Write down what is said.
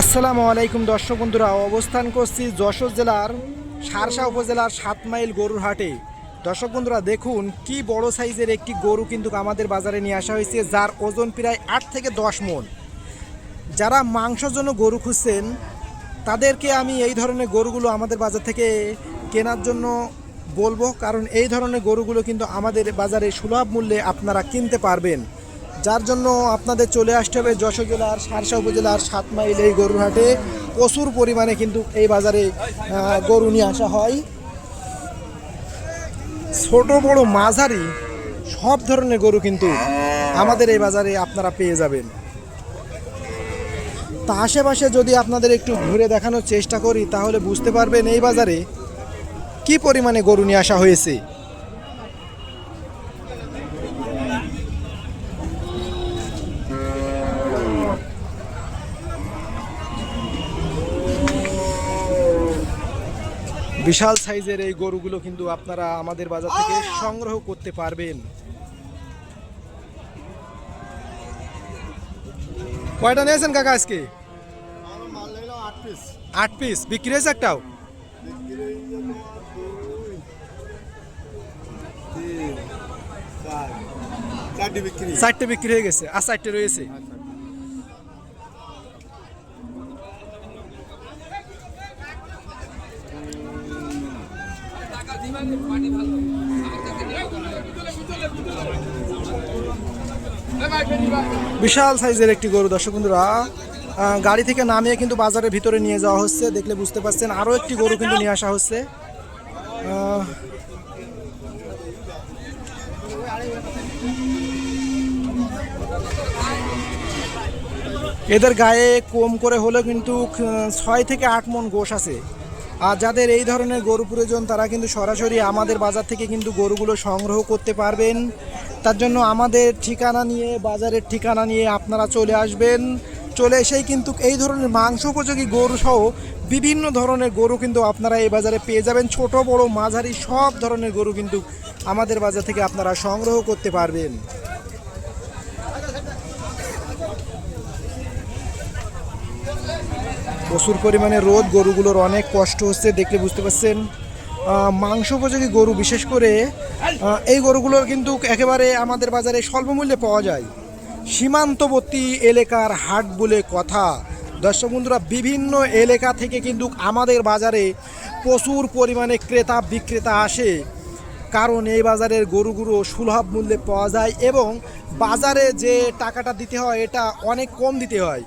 আসসালামু আলাইকুম দর্শক বন্ধুরা, অবস্থান করছি যশোর জেলার সারসা উপজেলার সাত মাইল গরুর হাটে। দর্শক বন্ধুরা, দেখুন কি বড় সাইজের একটি গরু কিন্তু আমাদের বাজারে নিয়ে আসা হয়েছে, যার ওজন প্রায় আট থেকে দশ মন। যারা মাংসর জন্য গরু খুঁজছেন, তাদেরকে আমি এই ধরনের গরুগুলো আমাদের বাজার থেকে কেনার জন্য বলব, কারণ এই ধরনের গরুগুলো কিন্তু আমাদের বাজারে সুলভ মূল্যে আপনারা কিনতে পারবেন। যার জন্য আপনাদের চলে আসতে হবে যশোর জেলার সারসা উপজেলার সাত মাইল এই গরুর হাটে। প্রচুর পরিমাণে কিন্তু এই বাজারে গরু নিয়ে আসা হয়। ছোট, বড়, মাঝারি সব ধরনের গরু কিন্তু আমাদের এই বাজারে আপনারা পেয়ে যাবেন। তা আশেপাশে যদি আপনাদের একটু ঘুরে দেখানোর চেষ্টা করি, তাহলে বুঝতে পারবেন এই বাজারে কি পরিমাণে গরু নিয়ে আসা হয়েছে। বিশাল সাইজের এই গরুগুলো কিন্তু আপনারা আমাদের বাজার থেকে সংগ্রহ করতে পারবেন। কয়টা নিয়েছেন কাকা আজকে? আট পিস। বিক্রি হয়েছে একটাও? চারটে বিক্রি। হয়ে গেছে। আর চারটে রয়েছে? বিশাল সাইজের একটি গরু, দর্শক বন্ধুরা। গাড়ি থেকে নামিয়ে কিন্তু বাজারের ভিতরে নিয়ে যাওয়া হচ্ছে। দেখলে বুঝতে পারছেন, আরও একটি গরু কিন্তু নিয়ে আসা হচ্ছে। এদের গায়ে কম করে হলেও কিন্তু ছয় থেকে আট মন গোশ আছে। আর যাদের এই ধরনের গরু প্রয়োজন, তারা কিন্তু সরাসরি আমাদের বাজার থেকে কিন্তু গরুগুলো সংগ্রহ করতে পারবেন। তার জন্য আমাদের ঠিকানা নিয়ে, বাজারের ঠিকানা নিয়ে আপনারা চলে আসবেন। চলে এসেই কিন্তু এই ধরনের মাংস উপযোগী গরু সহ বিভিন্ন ধরনের গরু কিন্তু আপনারা এই বাজারে পেয়ে যাবেন। ছোট, বড়, মাঝারি সব ধরনের গরু কিন্তু আমাদের বাজার থেকে আপনারা সংগ্রহ করতে পারবেন। প্রচুর পরিমাণে রোদ, গরুগুলোর অনেক কষ্ট হচ্ছে দেখলে বুঝতে পারছেন। মাংস উপযোগী গরু বিশেষ করে এই গরুগুলোর কিন্তু একেবারে আমাদের বাজারে স্বল্প মূল্যে পাওয়া যায়। সীমান্তবর্তী এলাকার হাট বলে কথা। দর্শক বন্ধুরা, বিভিন্ন এলাকা থেকে কিন্তু আমাদের বাজারে প্রচুর পরিমাণে ক্রেতা বিক্রেতা আসে। কারণ এই বাজারের গরুগুলো সুলভ মূল্যে পাওয়া যায় এবং বাজারে যে টাকাটা দিতে হয়, এটা অনেক কম দিতে হয়।